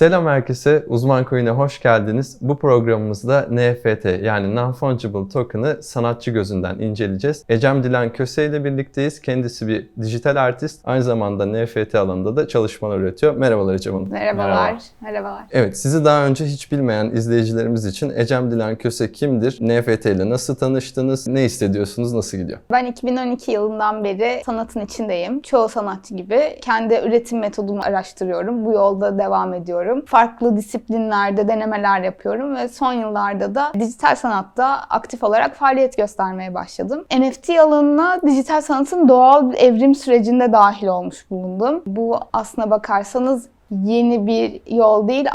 Selam herkese, Uzman Coin'e hoş geldiniz. Bu programımızda NFT yani Non-Fungible Token'ı sanatçı gözünden inceleyeceğiz. Ecem Dilan Köse ile birlikteyiz. Kendisi bir dijital artist. Aynı zamanda NFT alanında da çalışmalar üretiyor. Merhabalar Ecem Hanım. Merhabalar. Merhaba. Merhabalar. Evet, sizi daha önce hiç bilmeyen izleyicilerimiz için Ecem Dilan Köse kimdir? NFT ile nasıl tanıştınız? Ne hissediyorsunuz? Nasıl gidiyor? Ben 2012 yılından beri sanatın içindeyim. Çoğu sanatçı gibi kendi üretim metodumu araştırıyorum. Bu yolda devam ediyorum. Farklı disiplinlerde denemeler yapıyorum ve son yıllarda da dijital sanatta aktif olarak faaliyet göstermeye başladım. NFT alanına dijital sanatın doğal evrim sürecinde dahil olmuş bulundum. Bu aslına bakarsanız yeni bir yol değil,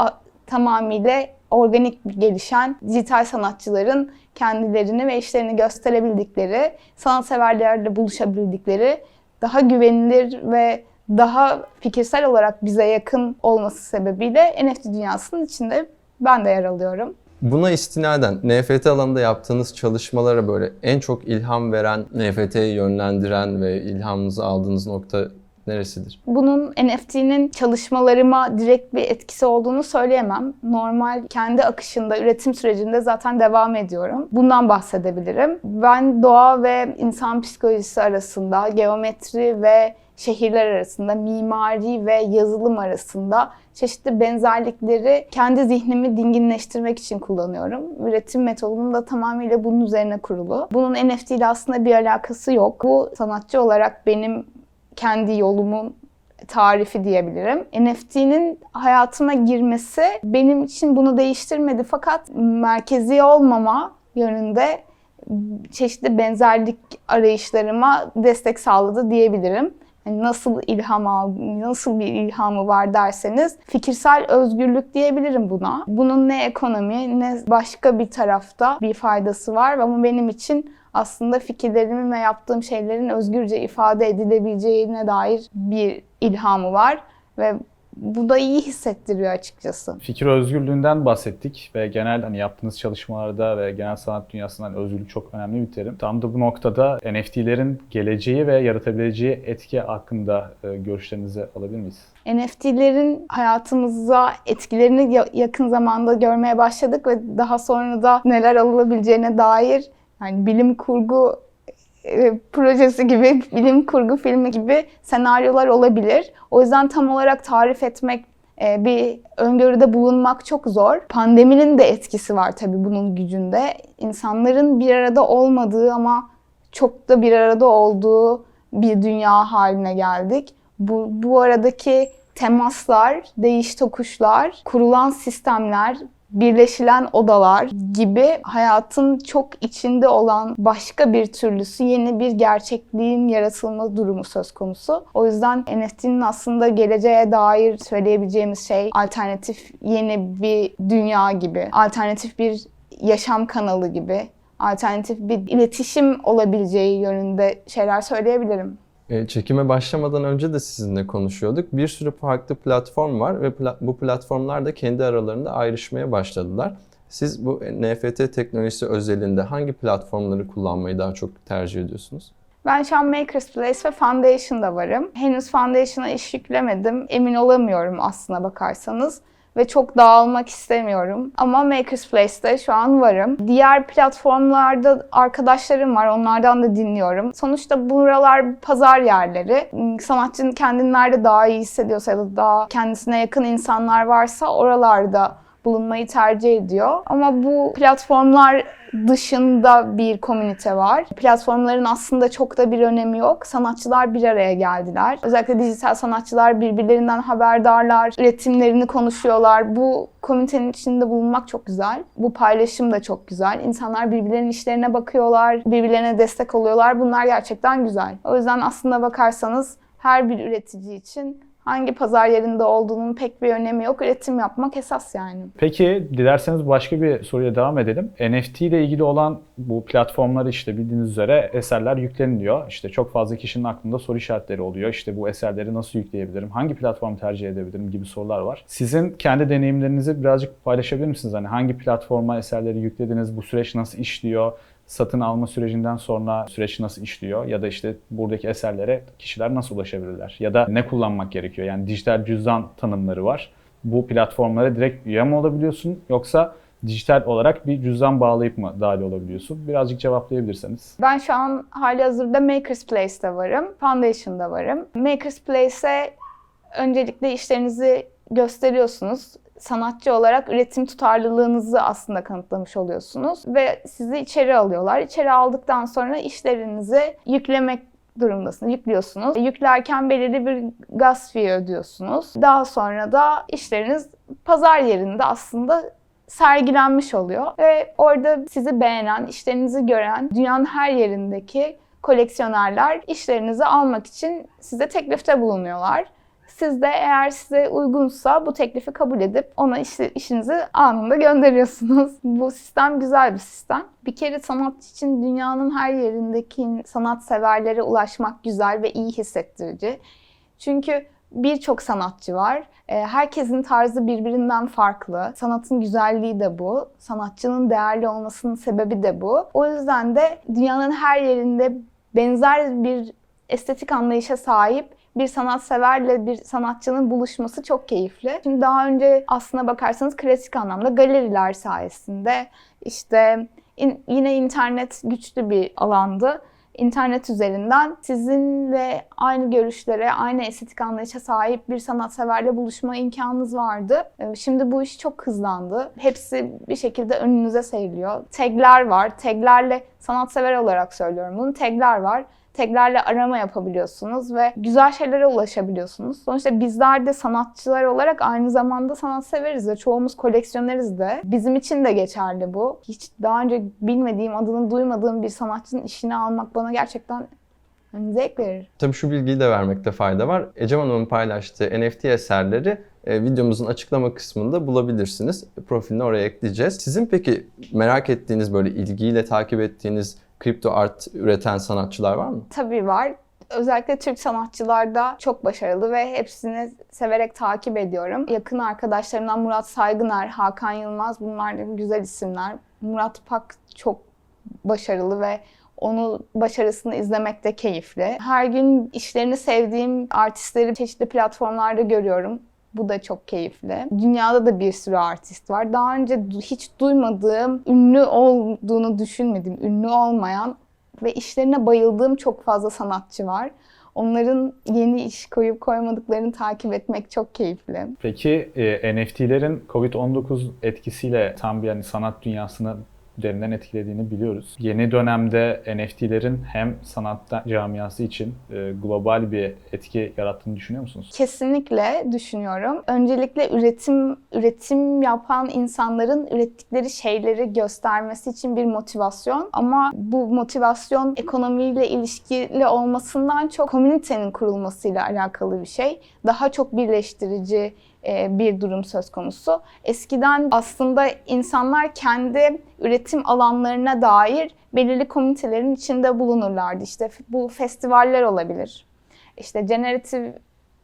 tamamıyla organik gelişen dijital sanatçıların kendilerini ve işlerini gösterebildikleri, sanatseverlerle buluşabildikleri, daha güvenilir ve daha fikirsel olarak bize yakın olması sebebiyle NFT dünyasının içinde ben de yer alıyorum. Buna istinaden NFT alanında yaptığınız çalışmalara böyle en çok ilham veren, NFT'yi yönlendiren ve ilhamınızı aldığınız nokta neresidir? Bunun NFT'nin çalışmalarıma direkt bir etkisi olduğunu söyleyemem. Normal kendi akışında, üretim sürecinde zaten devam ediyorum. Bundan bahsedebilirim. Ben doğa ve insan psikolojisi arasında, geometri ve şehirler arasında, mimari ve yazılım arasında çeşitli benzerlikleri kendi zihnimi dinginleştirmek için kullanıyorum. Üretim metodum da tamamıyla bunun üzerine kurulu. Bunun NFT ile aslında bir alakası yok. Bu sanatçı olarak benim kendi yolumun tarifi diyebilirim. NFT'nin hayatıma girmesi benim için bunu değiştirmedi fakat merkezi olmama yönünde çeşitli benzerlik arayışlarıma destek sağladı diyebilirim. Yani nasıl ilham al, nasıl bir ilhamı var derseniz fikirsel özgürlük diyebilirim buna. Bunun ne ekonomi ne başka bir tarafta bir faydası var ama benim için aslında fikirlerimin ve yaptığım şeylerin özgürce ifade edilebileceğine dair bir ilhamı var ve bu da iyi hissettiriyor açıkçası. Fikir özgürlüğünden bahsettik ve genel hani yaptığınız çalışmalarda ve genel sanat dünyasından özgürlük çok önemli bir terim. Tam da bu noktada NFT'lerin geleceği ve yaratabileceği etki hakkında e, görüşlerinizi alabilir miyiz? NFT'lerin hayatımıza etkilerini ya- yakın zamanda görmeye başladık ve daha sonra da neler alınabileceğine dair yani bilim kurgu e, projesi gibi, bilim kurgu filmi gibi senaryolar olabilir. O yüzden tam olarak tarif etmek, e, bir öngörüde bulunmak çok zor. Pandeminin de etkisi var tabii bunun gücünde. İnsanların bir arada olmadığı ama çok da bir arada olduğu bir dünya haline geldik. Bu, bu aradaki temaslar, değiş tokuşlar, kurulan sistemler, birleşilen odalar gibi hayatın çok içinde olan başka bir türlüsü yeni bir gerçekliğin yaratılma durumu söz konusu. O yüzden NFT'nin aslında geleceğe dair söyleyebileceğimiz şey alternatif yeni bir dünya gibi, alternatif bir yaşam kanalı gibi, alternatif bir iletişim olabileceği yönünde şeyler söyleyebilirim. E, Çekime başlamadan önce de sizinle konuşuyorduk. Bir sürü farklı platform var ve bu platformlar da kendi aralarında ayrışmaya başladılar. Siz bu NFT teknolojisi özelinde hangi platformları kullanmayı daha çok tercih ediyorsunuz? Ben şu an Makerspace ve Foundation'da varım. Henüz Foundation'a iş yüklemedim. Emin olamıyorum aslına bakarsanız. Ve çok dağılmak istemiyorum. Ama Makerspace'te şu an varım. Diğer platformlarda arkadaşlarım var. Onlardan da dinliyorum. Sonuçta buralar pazar yerleri. Sanatçının kendini nerede daha iyi hissediyorsa ya da daha kendisine yakın insanlar varsa oralarda bulunmayı tercih ediyor. Ama bu platformlar dışında bir komünite var. Platformların aslında çok da bir önemi yok. Sanatçılar bir araya geldiler. Özellikle dijital sanatçılar birbirlerinden haberdarlar, üretimlerini konuşuyorlar. Bu komünitenin içinde bulunmak çok güzel. Bu paylaşım da çok güzel. İnsanlar birbirlerinin işlerine bakıyorlar, birbirlerine destek oluyorlar. Bunlar gerçekten güzel. O yüzden aslında bakarsanız her bir üretici için hangi pazar yerinde olduğunun pek bir önemi yok. Üretim yapmak esas yani. Peki dilerseniz başka bir soruya devam edelim. NFT ile ilgili olan bu platformlara işte bildiğiniz üzere eserler yükleniliyor. İşte çok fazla kişinin aklında soru işaretleri oluyor. İşte bu eserleri nasıl yükleyebilirim? Hangi platform tercih edebilirim gibi sorular var. Sizin kendi deneyimlerinizi birazcık paylaşabilir misiniz? Hani hangi platforma eserleri yüklediniz? Bu süreç nasıl işliyor? Satın alma sürecinden sonra süreç nasıl işliyor? Ya da işte buradaki eserlere kişiler nasıl ulaşabilirler? Ya da ne kullanmak gerekiyor? Yani dijital cüzdan tanımları var. bu platformlara direkt üye mi olabiliyorsun yoksa dijital olarak bir cüzdan bağlayıp mı dahil olabiliyorsun? Birazcık cevaplayabilirseniz. Ben şu an hali hazırda Makers Place'te varım, Foundation'da varım. Makers Place'e öncelikle işlerinizi gösteriyorsunuz. Sanatçı olarak üretim tutarlılığınızı aslında kanıtlamış oluyorsunuz ve sizi içeri alıyorlar. İçeri aldıktan sonra işlerinizi yüklemek durumdasınız, yüklüyorsunuz. Yüklerken belirli bir gaz fee ödüyorsunuz. Daha sonra da işleriniz pazar yerinde aslında sergilenmiş oluyor ve orada sizi beğenen, işlerinizi gören dünyanın her yerindeki koleksiyonerler işlerinizi almak için size teklifte bulunuyorlar. Siz de eğer size uygunsa bu teklifi kabul edip ona işi, işinizi anında gönderiyorsunuz. Bu sistem güzel bir sistem. Bir kere sanatçı için dünyanın her yerindeki sanatseverlere ulaşmak güzel ve iyi hissettirici. Çünkü birçok sanatçı var. E, Herkesin tarzı birbirinden farklı. Sanatın güzelliği de bu. Sanatçının değerli olmasının sebebi de bu. O yüzden de dünyanın her yerinde benzer bir estetik anlayışa sahip bir sanatseverle bir sanatçının buluşması çok keyifli. Şimdi daha önce aslına bakarsanız klasik anlamda galeriler sayesinde işte in- yine internet güçlü bir alandı. İnternet üzerinden sizinle aynı görüşlere, aynı estetik anlayışa sahip bir sanatseverle buluşma imkanınız vardı. Ee, Şimdi bu iş çok hızlandı. Hepsi bir şekilde önünüze seriliyor. Tagler var. Taglerle sanatsever olarak söylüyorum bunu. Tagler var. Taglerle arama yapabiliyorsunuz ve güzel şeylere ulaşabiliyorsunuz. Sonuçta bizler de sanatçılar olarak aynı zamanda sanatseveriz de. Çoğumuz koleksiyoneriz de. Bizim için de geçerli bu. Hiç daha önce bilmediğim, adını duymadığım bir sanatçının işini almak bana gerçekten hani zevk verir. Tabii şu bilgiyi de vermekte fayda var. Ecem Hanım'ın paylaştığı NFT eserleri e, videomuzun açıklama kısmında bulabilirsiniz. Profiline oraya ekleyeceğiz. Sizin peki merak ettiğiniz böyle ilgiyle takip ettiğiniz kripto art üreten sanatçılar var mı? Tabii var. Özellikle Türk sanatçılarda çok başarılı ve hepsini severek takip ediyorum. Yakın arkadaşlarımdan Murat Saygıner, Hakan Yılmaz bunlar da güzel isimler. Murat Pak çok başarılı ve onu başarısını izlemek de keyifli. Her gün işlerini sevdiğim artistleri çeşitli platformlarda görüyorum. Bu da çok keyifli. Dünyada da bir sürü artist var. Daha önce hiç duymadığım, ünlü olduğunu düşünmediğim, ünlü olmayan ve işlerine bayıldığım çok fazla sanatçı var. Onların yeni iş koyup koymadıklarını takip etmek çok keyifli. Peki e, NFT'lerin Covid-19 etkisiyle tam bir yani sanat dünyasını derinden etkilediğini biliyoruz. Yeni dönemde NFT'lerin hem sanat camiası için e, global bir etki yarattığını düşünüyor musunuz? Kesinlikle düşünüyorum. Öncelikle üretim üretim yapan insanların ürettikleri şeyleri göstermesi için bir motivasyon. Ama bu motivasyon ekonomiyle ilişkili olmasından çok komünitenin kurulmasıyla alakalı bir şey. Daha çok birleştirici bir durum söz konusu. Eskiden aslında insanlar kendi üretim alanlarına dair belirli komünitelerin içinde bulunurlardı. İşte bu festivaller olabilir. İşte generatif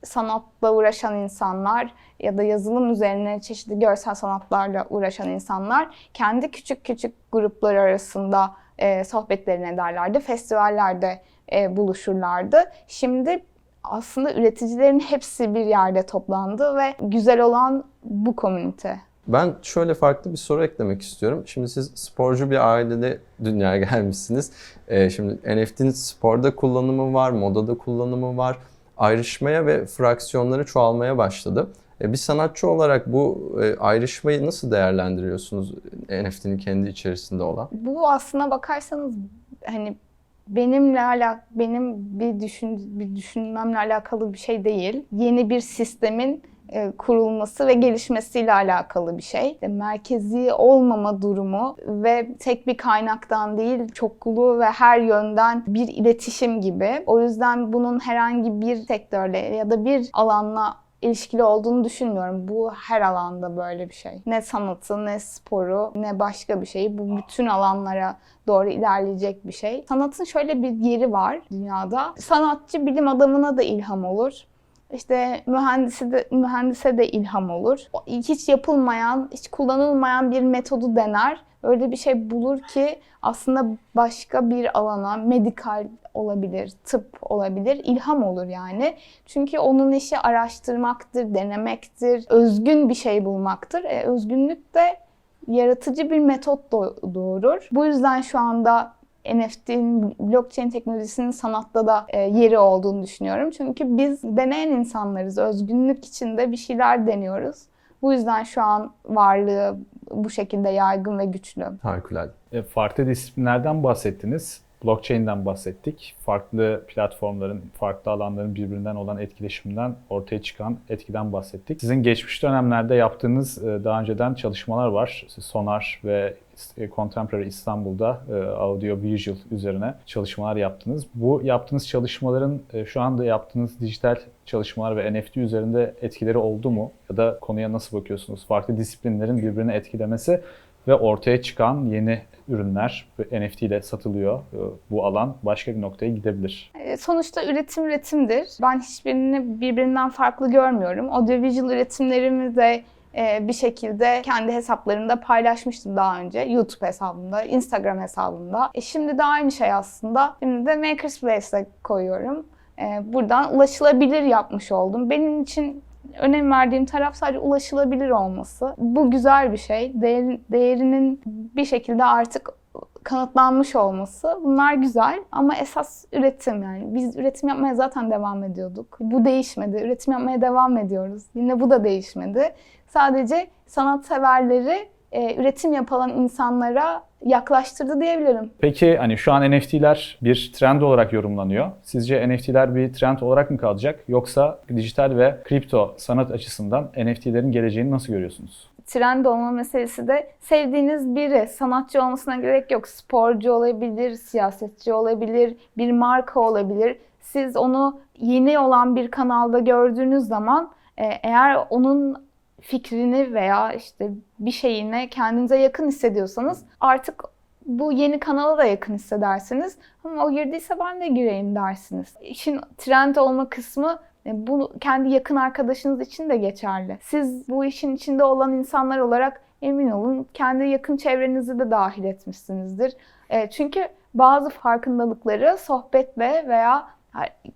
sanatla uğraşan insanlar ya da yazılım üzerine çeşitli görsel sanatlarla uğraşan insanlar kendi küçük küçük gruplar arasında e, sohbetlerini ederlerdi. Festivallerde e, buluşurlardı. Şimdi aslında üreticilerin hepsi bir yerde toplandı ve güzel olan bu komünite. Ben şöyle farklı bir soru eklemek istiyorum. Şimdi siz sporcu bir ailede dünyaya gelmişsiniz. Ee, şimdi NFT'nin sporda kullanımı var, modada kullanımı var. Ayrışmaya ve fraksiyonları çoğalmaya başladı. E, bir sanatçı olarak bu e, ayrışmayı nasıl değerlendiriyorsunuz NFT'nin kendi içerisinde olan? Bu aslına bakarsanız hani benimle alak benim bir düşün bir düşünmemle alakalı bir şey değil. Yeni bir sistemin e, kurulması ve gelişmesiyle alakalı bir şey. E, Merkezi olmama durumu ve tek bir kaynaktan değil, çoklu ve her yönden bir iletişim gibi. O yüzden bunun herhangi bir sektörle ya da bir alanla ilişkili olduğunu düşünmüyorum. Bu her alanda böyle bir şey. Ne sanatı, ne sporu, ne başka bir şeyi. Bu bütün alanlara doğru ilerleyecek bir şey. Sanatın şöyle bir yeri var dünyada. Sanatçı bilim adamına da ilham olur. İşte mühendisi de, mühendise de ilham olur. Hiç yapılmayan, hiç kullanılmayan bir metodu dener. Öyle bir şey bulur ki aslında başka bir alana, medikal olabilir, tıp olabilir, ilham olur yani. Çünkü onun işi araştırmaktır, denemektir, özgün bir şey bulmaktır. E, özgünlük de yaratıcı bir metot doğ- doğurur. Bu yüzden şu anda NFT'nin, blockchain teknolojisinin sanatta da e, yeri olduğunu düşünüyorum. Çünkü biz deneyen insanlarız. Özgünlük içinde bir şeyler deniyoruz. Bu yüzden şu an varlığı bu şekilde yaygın ve güçlü. Harikulade. E, Farklı disiplinlerden bahsettiniz. Blockchain'den bahsettik. Farklı platformların, farklı alanların birbirinden olan etkileşiminden ortaya çıkan etkiden bahsettik. Sizin geçmiş dönemlerde yaptığınız e, daha önceden çalışmalar var. Sonar ve e, Contemporary İstanbul'da e, audio visual üzerine çalışmalar yaptınız. Bu yaptığınız çalışmaların şu anda yaptığınız dijital çalışmalar ve NFT üzerinde etkileri oldu mu? Ya da konuya nasıl bakıyorsunuz? Farklı disiplinlerin birbirini etkilemesi ve ortaya çıkan yeni ürünler NFT ile satılıyor. E, Bu alan başka bir noktaya gidebilir. E, Sonuçta üretim üretimdir. Ben hiçbirini birbirinden farklı görmüyorum. Audiovisual üretimlerimi de e, bir şekilde kendi hesaplarımda paylaşmıştım daha önce. YouTube hesabımda, Instagram hesabımda. E, şimdi de aynı şey aslında. Şimdi de Makerspace'e koyuyorum. Buradan ulaşılabilir yapmış oldum. Benim için önem verdiğim taraf sadece ulaşılabilir olması. Bu güzel bir şey. Değer- değerinin bir şekilde artık kanıtlanmış olması bunlar güzel ama esas üretim yani biz üretim yapmaya zaten devam ediyorduk. Bu değişmedi. Üretim yapmaya devam ediyoruz. Yine bu da değişmedi. Sadece sanatseverleri e, üretim yapan insanlara yaklaştırdı diyebilirim. Peki hani şu an NFT'ler bir trend olarak yorumlanıyor. Sizce NFT'ler bir trend olarak mı kalacak yoksa dijital ve kripto sanat açısından NFT'lerin geleceğini nasıl görüyorsunuz? trend olma meselesi de sevdiğiniz biri, sanatçı olmasına gerek yok. Sporcu olabilir, siyasetçi olabilir, bir marka olabilir. Siz onu yeni olan bir kanalda gördüğünüz zaman e, eğer onun fikrini veya işte bir şeyine kendinize yakın hissediyorsanız artık bu yeni kanala da yakın hissedersiniz. Ama o girdiyse ben de gireyim dersiniz. İşin trend olma kısmı e, bu kendi yakın arkadaşınız için de geçerli. Siz bu işin içinde olan insanlar olarak emin olun kendi yakın çevrenizi de dahil etmişsinizdir. E, Çünkü bazı farkındalıkları sohbetle veya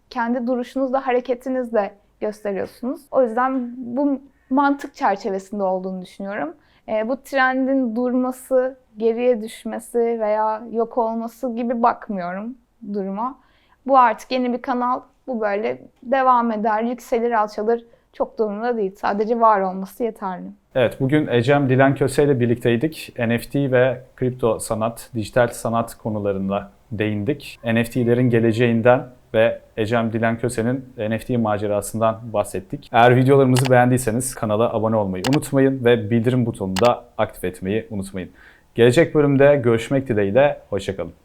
kendi duruşunuzla, hareketinizle gösteriyorsunuz. O yüzden bu mantık çerçevesinde olduğunu düşünüyorum. E, Bu trendin durması, geriye düşmesi veya yok olması gibi bakmıyorum duruma. Bu artık yeni bir kanal. Bu böyle devam eder, yükselir, alçalır. Çok da umurumda değil. Sadece var olması yeterli. Evet, bugün Ecem Dilan Köse ile birlikteydik. NFT ve kripto sanat, dijital sanat konularında değindik. NFT'lerin geleceğinden ve Ecem Dilan Köse'nin NFT macerasından bahsettik. Eğer videolarımızı beğendiyseniz kanala abone olmayı unutmayın ve bildirim butonunu da aktif etmeyi unutmayın. Gelecek bölümde görüşmek dileğiyle, hoşçakalın.